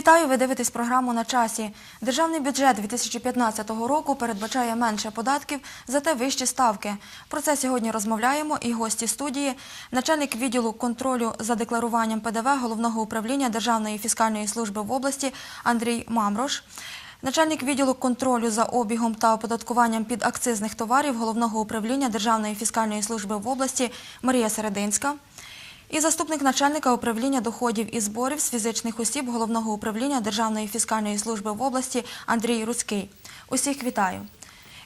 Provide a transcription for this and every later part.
Вітаю! Ви дивитесь програму на часі. Державний бюджет 2015 року передбачає менше податків, зате вищі ставки. Про це сьогодні розмовляємо і гості студії, начальник відділу контролю за декларуванням ПДВ Головного управління Державної фіскальної служби в області Андрій Мамрош. Начальник відділу контролю за обігом та оподаткуванням підакцизних товарів Головного управління Державної фіскальної служби в області Марія Серединська. І заступник начальника управління доходів і зборів з фізичних осіб Головного управління Державної фіскальної служби в області Андрій Руцький. Усіх вітаю.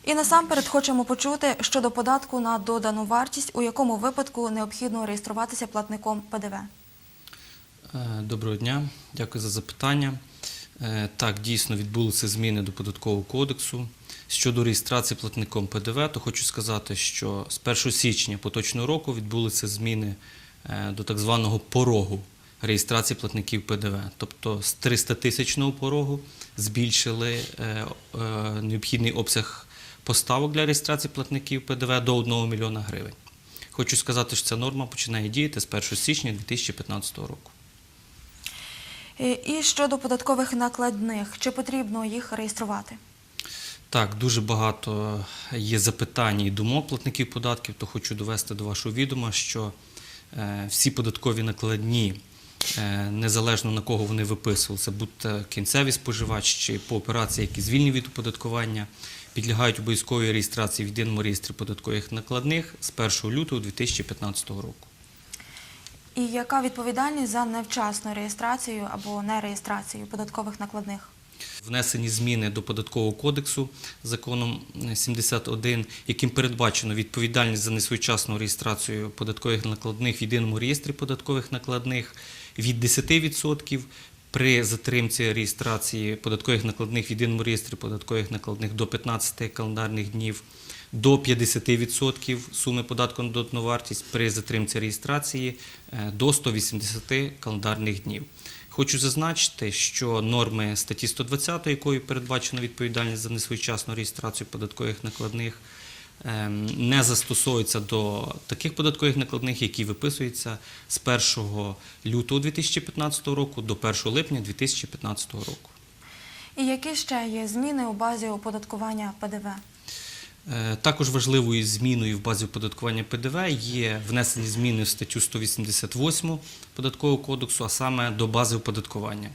І насамперед хочемо почути щодо податку на додану вартість, у якому випадку необхідно реєструватися платником ПДВ. Е, Доброго дня, дякую за запитання. Е, Так, дійсно відбулися зміни до податкового кодексу. Щодо реєстрації платником ПДВ, то хочу сказати, що з 1 січня поточного року відбулися зміни до так званого порогу реєстрації платників ПДВ. Тобто з 300 тисячного порогу збільшили е, е, необхідний обсяг поставок для реєстрації платників ПДВ до 1 мільйона гривень. Хочу сказати, що ця норма починає діяти з 1 січня 2015 року. І- щодо податкових накладних, чи потрібно їх реєструвати? Так, дуже багато є запитань і думок платників податків, то хочу довести до вашого відома, що е, всі податкові накладні, е, незалежно на кого вони виписувалися, будь-то кінцевий споживач чи по операції, які звільні від оподаткування, підлягають обов'язковій реєстрації в єдиному реєстрі податкових накладних з 1 лютого 2015 року. І яка відповідальність за невчасну реєстрацію або нереєстрацію податкових накладних? Внесені зміни до податкового кодексу законом 71, яким передбачено відповідальність за несвоєчасну реєстрацію податкових накладних в єдиному реєстрі податкових накладних від 10% при затримці реєстрації податкових накладних в єдиному реєстрі податкових накладних до 15 календарних днів. До 50% суми податку на додану вартість при затримці реєстрації е, до 180 календарних днів. Хочу зазначити, що норми статті 120, якою передбачена відповідальність за несвоєчасну реєстрацію податкових накладних, ем, не застосовуються до таких податкових накладних, які виписуються з 1 лютого 2015 року до 1 липня 2015 року. І які ще є зміни у базі оподаткування ПДВ? Е, Також важливою зміною в базі оподаткування ПДВ є внесені зміни в статтю 188 податкового кодексу, а саме до бази оподаткування.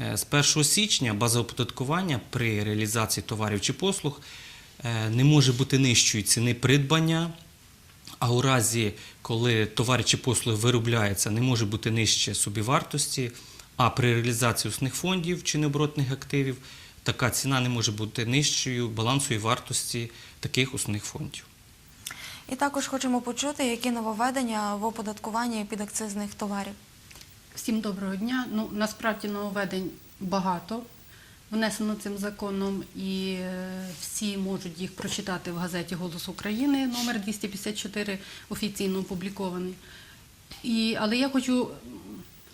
Е, З 1 січня база оподаткування при реалізації товарів чи послуг е, не може бути нижчою ціни придбання, а у разі, коли товар чи послуги виробляється, не може бути нижче собівартості, а при реалізації усних фондів чи необоротних активів така ціна не може бути нижчою балансової вартості таких основних фондів. І також хочемо почути, які нововведення в оподаткуванні підакцизних товарів. Всім доброго дня. Ну насправді нововведень багато внесено цим законом, і е, всі можуть їх прочитати в газеті Голос України номер 254, офіційно опублікований. І, але я хочу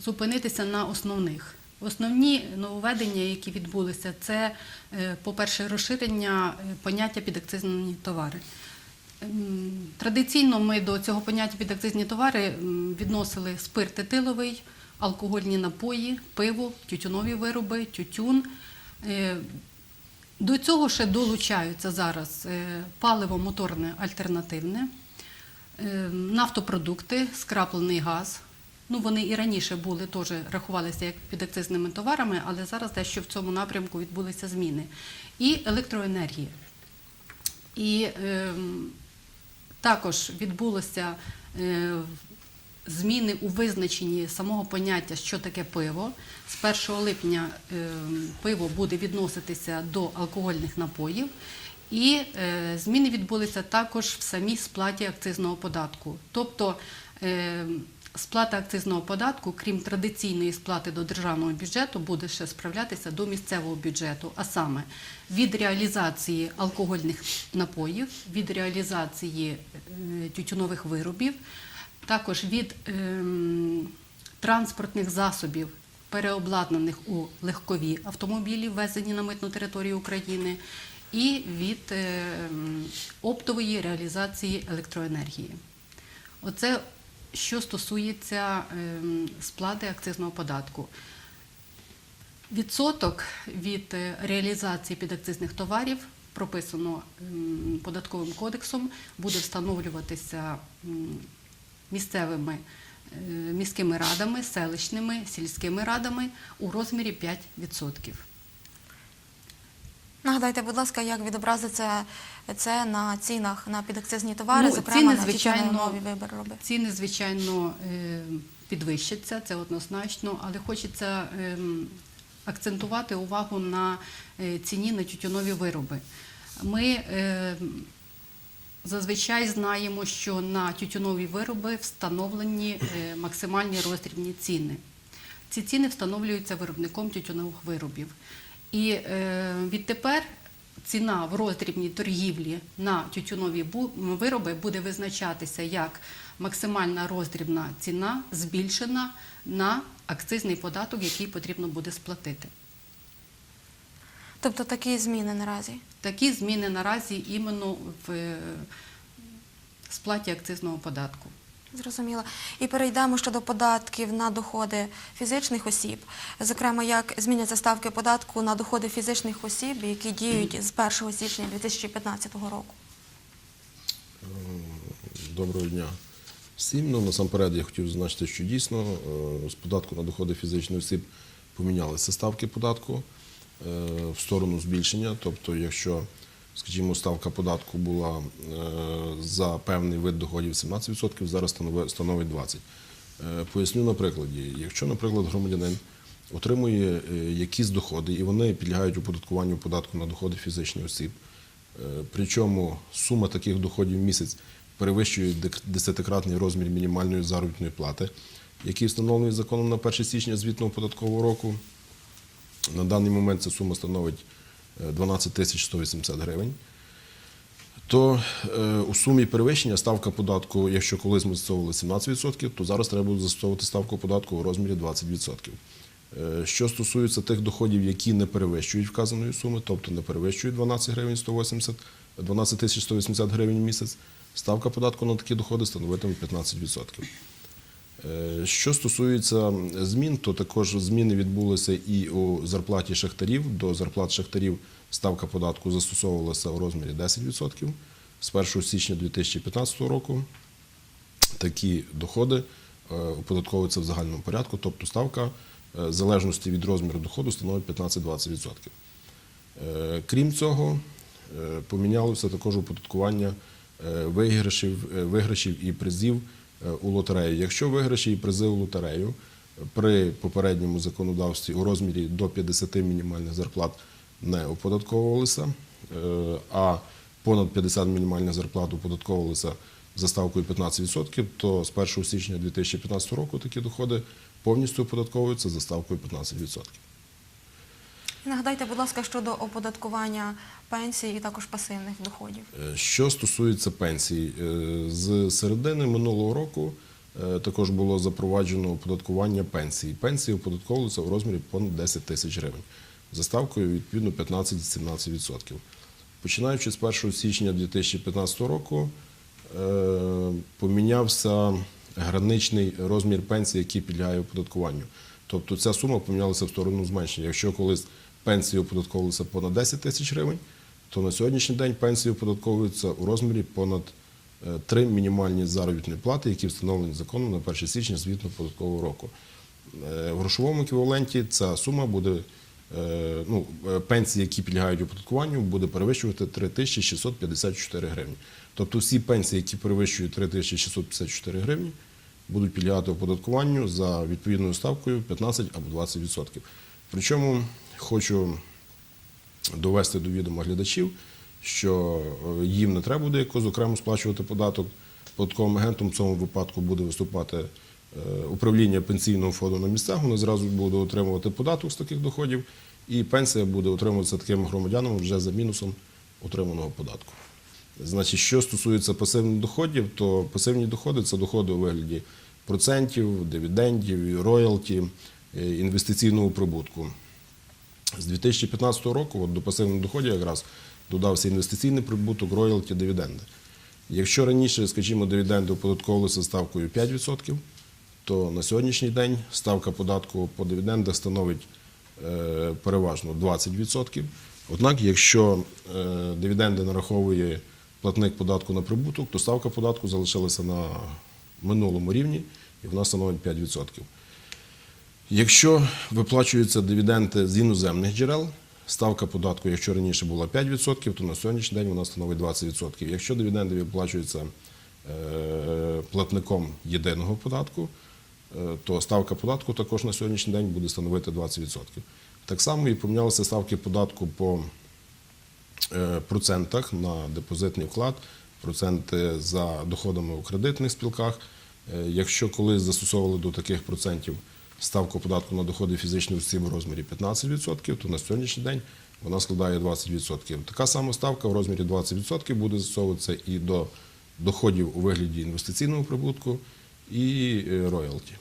зупинитися на основних. Основні нововведення, які відбулися, це, е, по-перше, розширення е, поняття підакцизні товари. Ем, Традиційно ми до цього поняття підакцизні товари відносили спирт етиловий, алкогольні напої, пиво, тютюнові вироби, тютюн. Е, До цього ще долучаються зараз паливо моторне альтернативне, е, нафтопродукти, скраплений газ. Ну, вони і раніше були теж рахувалися як підакцизними товарами, але зараз дещо в цьому напрямку відбулися зміни. І електроенергія. І ем, також відбулося е, зміни у визначенні самого поняття, що таке пиво. З 1 липня е, пиво буде відноситися до алкогольних напоїв. І е, зміни відбулися також в самій сплаті акцизного податку. Тобто е, сплата акцизного податку, крім традиційної сплати до державного бюджету, буде ще справлятися до місцевого бюджету, а саме від реалізації алкогольних напоїв, від реалізації е, тютюнових виробів, також від ем, транспортних засобів, переобладнаних у легкові автомобілі, ввезені на митну територію України, і від ем, оптової реалізації електроенергії. Оце що стосується ем, сплати акцизного податку. Відсоток від е, реалізації підакцизних товарів прописано податковим кодексом, буде встановлюватися місцевими е, міськими радами, селищними, сільськими радами у розмірі 5%. Нагадайте, будь ласка, як відобразиться це на цінах на підакцизні товари, Ну, зокрема ціни, на звичайно, тютюнові вироби. Ціни, звичайно, е, підвищаться, це однозначно, але хочеться ем, акцентувати увагу на е, ціні на тютюнові вироби. Ми ем, зазвичай знаємо, що на тютюнові вироби встановлені е, максимальні роздрібні ціни. Ці ціни встановлюються виробником тютюнових виробів. І е, відтепер ціна в роздрібній торгівлі на тютюнові вироби буде визначатися як максимальна роздрібна ціна збільшена на акцизний податок, який потрібно буде сплатити. Тобто такі зміни наразі. Такі зміни наразі іменно в е, сплаті акцизного податку. Зрозуміло. І перейдемо щодо податків на доходи фізичних осіб. Зокрема, як зміняться ставки податку на доходи фізичних осіб, які діють з 1 січня 2015 року. Доброго дня всім. Ну, насамперед я хотів зазначити, що дійсно е, з податку на доходи фізичних осіб помінялися ставки податку е, в сторону збільшення. Тобто, якщо, скажімо, ставка податку була е, за певний вид доходів 17%, зараз становить 20%. Е, Поясню на прикладі. Якщо, наприклад, громадянин отримує е, якісь доходи і вони підлягають оподаткуванню податку на доходи фізичних осіб, Причому сума таких доходів в місяць перевищує десятикратний розмір мінімальної заробітної плати, який встановлений законом на 1 січня звітного податкового року. На даний момент ця сума становить 12 тисяч 180 гривень. То е, у сумі перевищення ставка податку, якщо колись ми застосовували 17%, то зараз треба буде застосовувати ставку податку у розмірі 20%. Е, Що стосується тих доходів, які не перевищують вказаної суми, тобто не перевищують 12 гривень 180, 12 тисяч 180 гривень в місяць, ставка податку на такі доходи становитиме 15%. Е, Що стосується змін, то також зміни відбулися і у зарплаті шахтарів. До зарплат шахтарів ставка податку застосовувалася у розмірі 10% з 1 січня 2015 року. Такі доходи е, оподатковуються в загальному порядку, тобто ставка е, в залежності від розміру доходу становить 15-20%. Е, Крім цього, помінялося також оподаткування виграшів, виграшів і призів у лотереї. Якщо виграші і призи у лотерею при попередньому законодавстві у розмірі до 50 мінімальних зарплат не оподатковувалися, е, а понад 50 мінімальних зарплат оподатковувалися за ставкою 15%, то з 1 січня 2015 року такі доходи повністю оподатковуються за ставкою 15%. Нагадайте, будь ласка, щодо оподаткування пенсій і також пасивних доходів. Е, Що стосується пенсій, е, з середини минулого року е, також було запроваджено оподаткування пенсій. Пенсії оподатковуються у розмірі понад 10 тисяч гривень за ставкою відповідно 15-17%. Починаючи з 1 січня 2015 року помінявся граничний розмір пенсії, який підлягає оподаткуванню. Тобто ця сума помінялася в сторону зменшення. Якщо колись пенсії оподатковувалися понад 10 тисяч гривень, то на сьогоднішній день пенсії оподатковуються у розмірі понад е, три мінімальні заробітні плати, які встановлені законом на 1 січня звітного податкового року. Е, В грошовому еквіваленті ця сума буде, е, ну, пенсії, які підлягають оподаткуванню, буде перевищувати 3654 гривні. Тобто всі пенсії, які перевищують 3654 гривні, будуть підлягати оподаткуванню за відповідною ставкою 15 або 20%. Причому хочу довести до відома глядачів, що е, їм не треба буде якось окремо сплачувати податок. Податковим агентом в цьому випадку буде виступати е, управління пенсійного фонду на місцях. Вони зразу буде отримувати податок з таких доходів, і пенсія буде отримуватися такими громадянами вже за мінусом отриманого податку. Значить, що стосується пасивних доходів, то пасивні доходи це доходи у вигляді процентів, дивідендів, роялті, е, інвестиційного прибутку. З 2015 року от до пасивних доходів якраз додався інвестиційний прибуток, роялті, дивіденди. Якщо раніше, скажімо, дивіденди оподатковувалися ставкою 5%, то на сьогоднішній день ставка податку по дивідендах становить е, переважно 20%. Однак, якщо е, дивіденди нараховує платник податку на прибуток, то ставка податку залишилася на минулому рівні і вона становить 5%. Якщо виплачуються дивіденди з іноземних джерел, ставка податку, якщо раніше була 5%, то на сьогоднішній день вона становить 20%. Якщо дивіденди виплачуються е, платником єдиного податку, е, то ставка податку також на сьогоднішній день буде становити 20%. Так само і помінялися ставки податку по е, процентах на депозитний вклад, проценти за доходами у кредитних спілках. Якщо колись застосовували до таких процентів ставку податку на доходи фізичних осіб в розмірі 15%, то на сьогоднішній день вона складає 20%. Така сама ставка в розмірі 20% буде застосовуватися і до доходів у вигляді інвестиційного прибутку і е, роялті.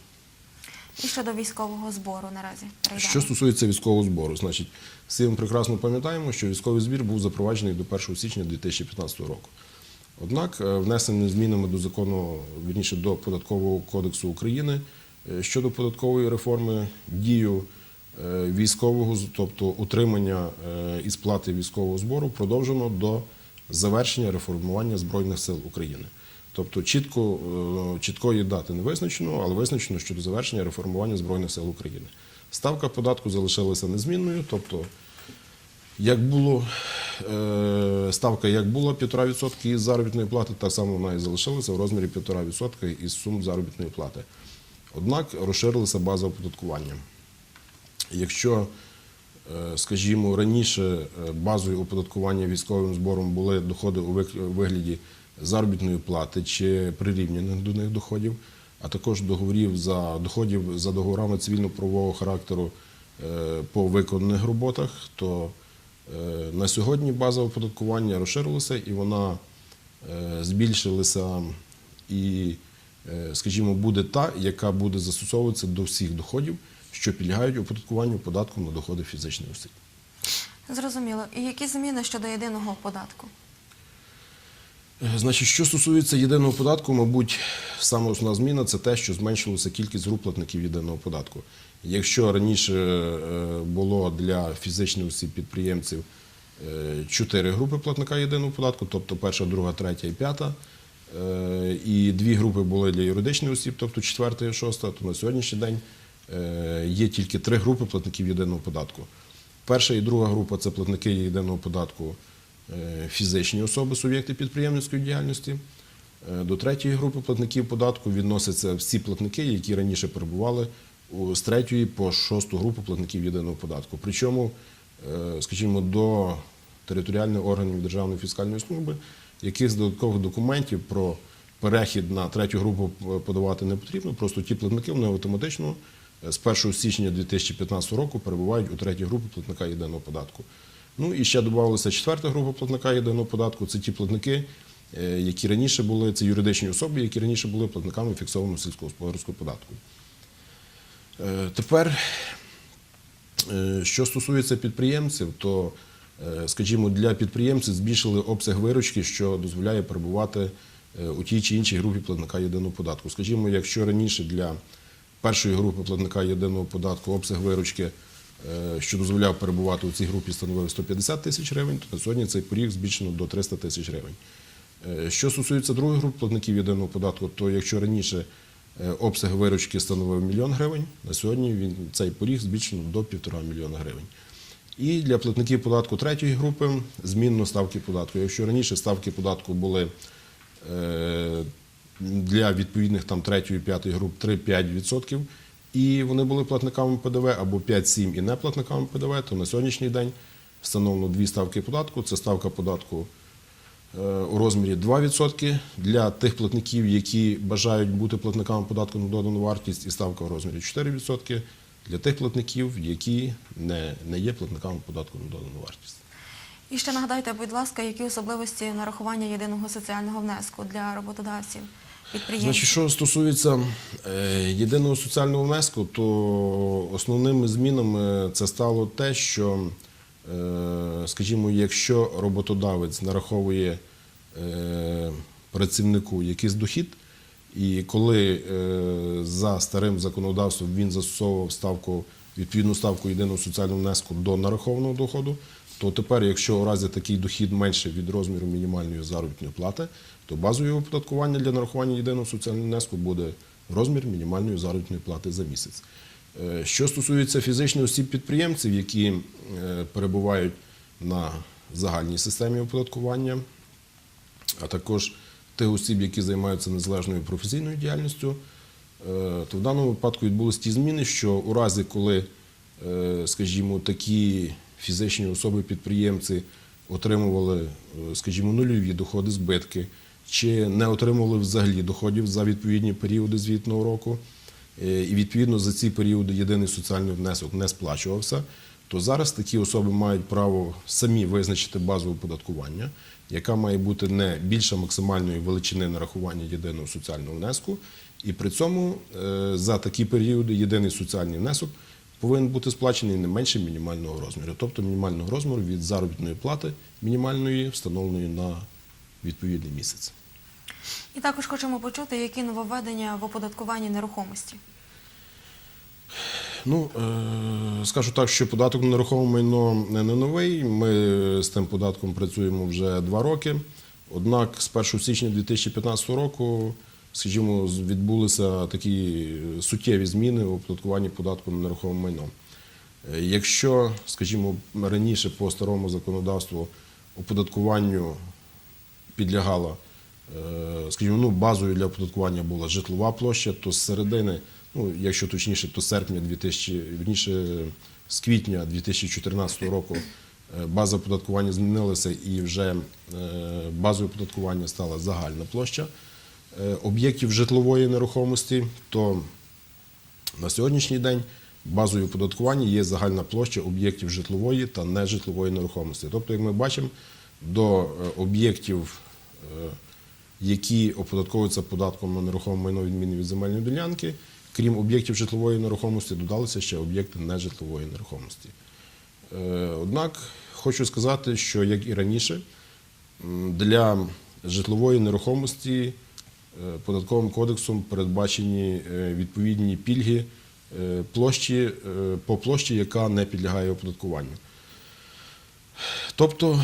І щодо військового збору наразі перейдемо. Що стосується військового збору, значить, всі ми прекрасно пам'ятаємо, що військовий збір був запроваджений до 1 січня 2015 року. Однак, е, внесеними змінами до закону, вірніше до податкового кодексу України щодо податкової реформи, дію е, військового, тобто утримання е, і сплати військового збору, продовжено до завершення реформування Збройних сил України. Тобто чітко, е, чіткої дати не визначено, але визначено щодо завершення реформування Збройних сил України. Ставка податку залишилася незмінною, тобто як було е, ставка, як була 1,5% із заробітної плати, так само вона і залишилася в розмірі 1,5% із сум заробітної плати. Однак розширилася база оподаткування. Якщо, е, скажімо, раніше е, базою оподаткування військовим збором були доходи у вигляді заробітної плати чи прирівняних до них доходів, а також договорів за доходів за договорами цивільно-правового характеру е, по виконаних роботах, то на сьогодні база оподаткування розширилася і вона збільшилася і, скажімо, буде та, яка буде застосовуватися до всіх доходів, що підлягають оподаткуванню податком на доходи фізичних осіб. Зрозуміло. І які зміни щодо єдиного податку? Е, Значить, що стосується єдиного податку, мабуть, саме основна зміна це те, що зменшилася кількість груп платників єдиного податку. Якщо раніше е, було для фізичних осіб підприємців е, чотири групи платника єдиного податку, тобто перша, друга, третя і п'ята, е, і дві групи були для юридичних осіб, тобто четверта і шоста, то на сьогоднішній день е, є тільки три групи платників єдиного податку. Перша і друга група це платники єдиного податку е, фізичні особи, суб'єкти підприємницької діяльності. Е, До третьої групи платників податку відносяться всі платники, які раніше перебували з третьої по шосту групу платників єдиного податку. Причому, е, скажімо, до територіальних органів Державної фіскальної служби якихось додаткових документів про перехід на третю групу подавати не потрібно. Просто ті платники вони автоматично е, з 1 січня 2015 року перебувають у третій групі платника єдиного податку. Ну і ще додавалася четверта група платника єдиного податку. Це ті платники, е, які раніше були, це юридичні особи, які раніше були платниками фіксованого сільськогосподарського податку. Е, Тепер, що стосується підприємців, то, скажімо, для підприємців збільшили обсяг виручки, що дозволяє перебувати е, у тій чи іншій групі платника єдиного податку. Скажімо, якщо раніше для першої групи платника єдиного податку обсяг виручки, е, що дозволяв перебувати у цій групі, становив 150 тисяч гривень, то на сьогодні цей поріг збільшено до 300 тисяч гривень. Е, Що стосується другої групи платників єдиного податку, то якщо раніше е, обсяг виручки становив мільйон гривень, на сьогодні він, цей поріг збільшено до півтора мільйона гривень. І для платників податку третьої групи змінно ставки податку. Якщо раніше ставки податку були е, для відповідних там третьої п'ятої груп 3-5%, і вони були платниками ПДВ або 5-7 і не платниками ПДВ, то на сьогоднішній день встановлено дві ставки податку. Це ставка податку е, у розмірі 2% для тих платників, які бажають бути платниками податку на додану вартість, і ставка у розмірі 4% для тих платників, які не, не є платниками податку на додану вартість. І ще нагадайте, будь ласка, які особливості нарахування єдиного соціального внеску для роботодавців? Значить, що стосується е, єдиного соціального внеску, то основними змінами це стало те, що, е, скажімо, якщо роботодавець нараховує е, працівнику якийсь дохід, і коли е, за старим законодавством він застосовував ставку відповідну ставку єдиного соціального внеску до нарахованого доходу, то тепер, якщо у разі такий дохід менше від розміру мінімальної заробітної плати, то базове оподаткування для нарахування єдиного соціального внеску буде розмір мінімальної заробітної плати за місяць. Е, Що стосується фізичних осіб-підприємців, які е, перебувають на загальній системі оподаткування, а також тих осіб, які займаються незалежною професійною діяльністю, е, то в даному випадку відбулись ті зміни, що у разі, коли, е, скажімо, такі фізичні особи-підприємці отримували, е, скажімо, нульові доходи, збитки, чи не отримували взагалі доходів за відповідні періоди звітного року, і відповідно за ці періоди єдиний соціальний внесок не сплачувався, то зараз такі особи мають право самі визначити базу оподаткування, яка має бути не більше максимальної величини нарахування єдиного соціального внеску, і при цьому е, за такі періоди єдиний соціальний внесок повинен бути сплачений не менше мінімального розміру, тобто мінімального розміру від заробітної плати мінімальної, встановленої на відповідний місяць. І також хочемо почути, які нововведення в оподаткуванні нерухомості. Ну, е, скажу так, що податок на нерухоме майно не новий. Ми з тим податком працюємо вже два роки. Однак з 1 січня 2015 року, скажімо, відбулися такі суттєві зміни у оподаткуванні податку на нерухоме майно. Е, Якщо, скажімо, раніше по старому законодавству оподаткуванню підлягала, е, скажімо, ну, базою для оподаткування була житлова площа, то з середини, ну, якщо точніше, то серпня 2000, вірніше, з квітня 2014 року е, база оподаткування змінилася і вже е, базою оподаткування стала загальна площа е, об'єктів житлової нерухомості, то на сьогоднішній день базою оподаткування є загальна площа об'єктів житлової та нежитлової нерухомості. Тобто, як ми бачимо, до об'єктів, які оподатковуються податком на нерухоме майно відмінне від земельної ділянки, крім об'єктів житлової нерухомості, додалися ще об'єкти нежитлової нерухомості. Е, Однак хочу сказати, що як і раніше, для житлової нерухомості е, податковим кодексом передбачені е, відповідні пільги площі, по площі, яка не підлягає оподаткуванню. Тобто,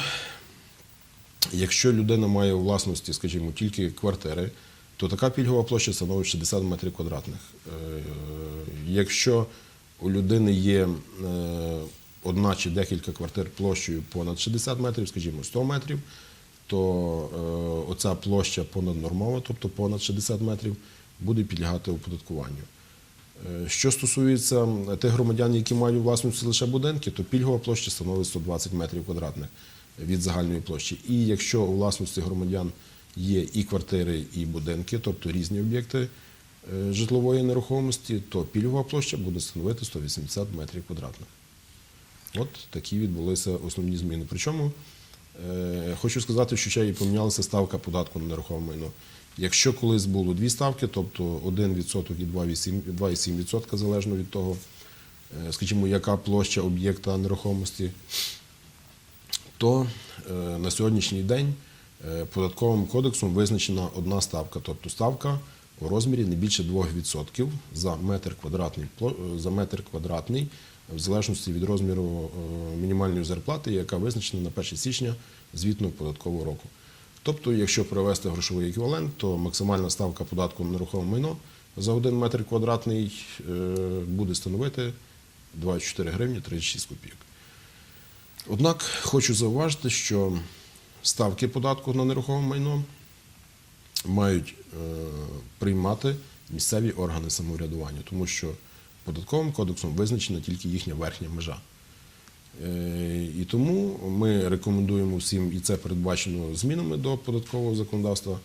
якщо людина має у власності, скажімо, тільки квартири, то така пільгова площа становить 60 метрів квадратних. Е, Якщо у людини є е, одна чи декілька квартир площею понад 60 метрів, скажімо, 100 метрів, то е, оця площа понаднормова, тобто понад 60 метрів, буде підлягати оподаткуванню. Що стосується тих громадян, які мають у власності лише будинки, то пільгова площа становить 120 метрів квадратних від загальної площі. І якщо у власності громадян є і квартири, і будинки, тобто різні об'єкти е, житлової нерухомості, то пільгова площа буде становити 180 метрів квадратних. От такі відбулися основні зміни. Причому е, хочу сказати, що ще і помінялася ставка податку на нерухоме майно. Якщо колись було дві ставки, тобто 1% і 2,7% залежно від того, е, скажімо, яка площа об'єкта нерухомості, то на сьогоднішній день податковим кодексом визначена одна ставка, тобто ставка у розмірі не більше 2% за метр квадратний, е, за метр квадратний, в залежності від розміру е, мінімальної зарплати, яка визначена на 1 січня звітного податкового року. Тобто, якщо провести грошовий еквівалент, то максимальна ставка податку на нерухоме майно за 1 метр квадратний е, буде становити 24 гривні 36 копійок. Однак хочу зауважити, що ставки податку на нерухоме майно мають е, приймати місцеві органи самоврядування, тому що податковим кодексом визначена тільки їхня верхня межа. Е, І тому ми рекомендуємо всім, і це передбачено змінами до податкового законодавства,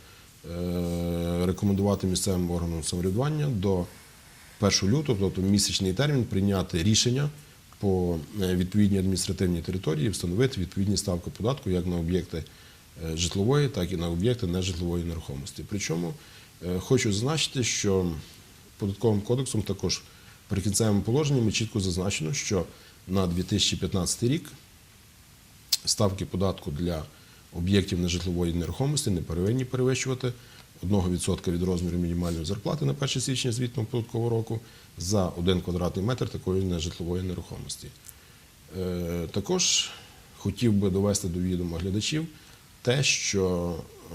е, рекомендувати місцевим органам самоврядування до 1 лютого, тобто місячний термін, прийняти рішення по е, відповідній адміністративній території, встановити відповідні ставки податку як на об'єкти е, житлової, так і на об'єкти нежитлової нерухомості. Причому е, хочу зазначити, що податковим кодексом також в прикінцевому положенні чітко зазначено, що на 2015 рік ставки податку для об'єктів нежитлової нерухомості не повинні перевищувати 1% від розміру мінімальної зарплати на 1 січня звітного податкового року за 1 квадратний метр такої нежитлової нерухомості. Е, Також хотів би довести до відома глядачів те, що, е,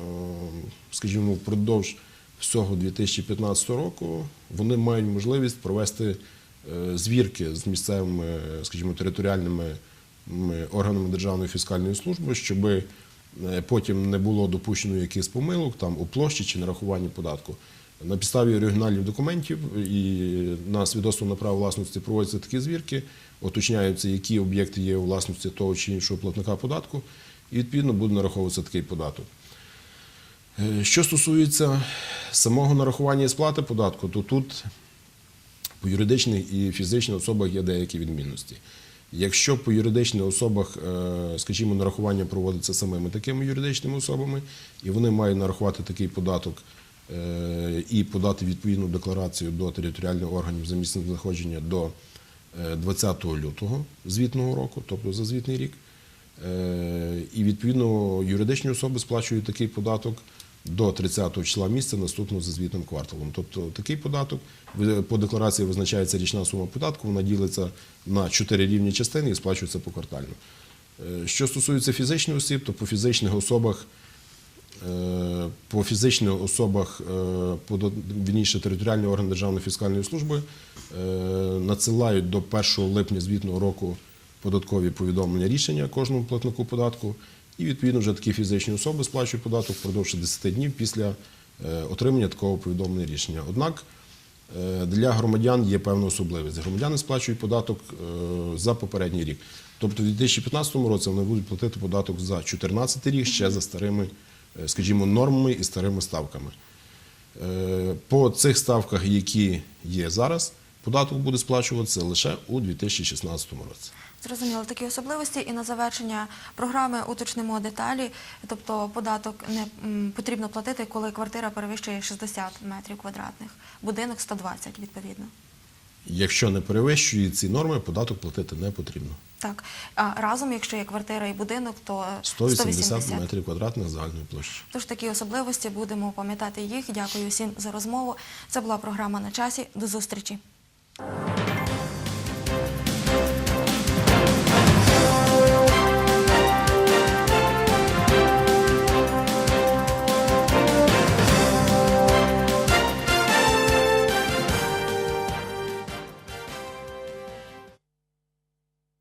скажімо, впродовж всього 2015 року вони мають можливість провести е, звірки з місцевими, скажімо, територіальними органами Державної фіскальної служби, щоб потім не було допущено якихось помилок там у площі чи нарахуванні податку. На підставі оригіналів документів і на свідоцтво на право власності проводяться такі звірки, уточняються, які об'єкти є у власності того чи іншого платника податку, і відповідно буде нараховуватися такий податок. Е, Що стосується самого нарахування і сплати податку, то тут по юридичних і фізичних особах є деякі відмінності. Якщо по юридичних особах, е, скажімо, нарахування проводиться самими такими юридичними особами, і вони мають нарахувати такий податок е, і подати відповідну декларацію до територіальних органів за місцем знаходження до е, 20 лютого звітного року, тобто за звітний рік. Е, І відповідно юридичні особи сплачують такий податок до 30-го числа місяця наступного за звітним кварталом. Тобто такий податок по декларації визначається річна сума податку, вона ділиться на 4 рівні частини і сплачується поквартально. Е, Що стосується фізичних осіб, то по фізичних особах Е, По фізичних особах, е, вірніше, територіальні органи Державної фіскальної служби надсилають до 1 липня звітного року податкові повідомлення рішення кожному платнику податку. І відповідно вже такі фізичні особи сплачують податок впродовж 10 днів після е, отримання такого повідомлення рішення. Однак е, для громадян є певна особливість. Громадяни сплачують податок е, за попередній рік. Тобто в 2015 році вони будуть платити податок за 2014 рік ще за старими, скажімо, нормами і старими ставками. По цих ставках, які є зараз, податок буде сплачуватися лише у 2016 році. Зрозуміло такі особливості. І на завершення програми уточнимо деталі. Тобто податок не потрібно платити, коли квартира перевищує 60 метрів квадратних, будинок 120 відповідно. Якщо не перевищує ці норми, податок платити не потрібно. Так, а разом, якщо є квартира і будинок, то 180 180. метрів квадратних загальної площі. Тож такі особливості будемо пам'ятати їх. Дякую всім за розмову. Це була програма на часі. До зустрічі.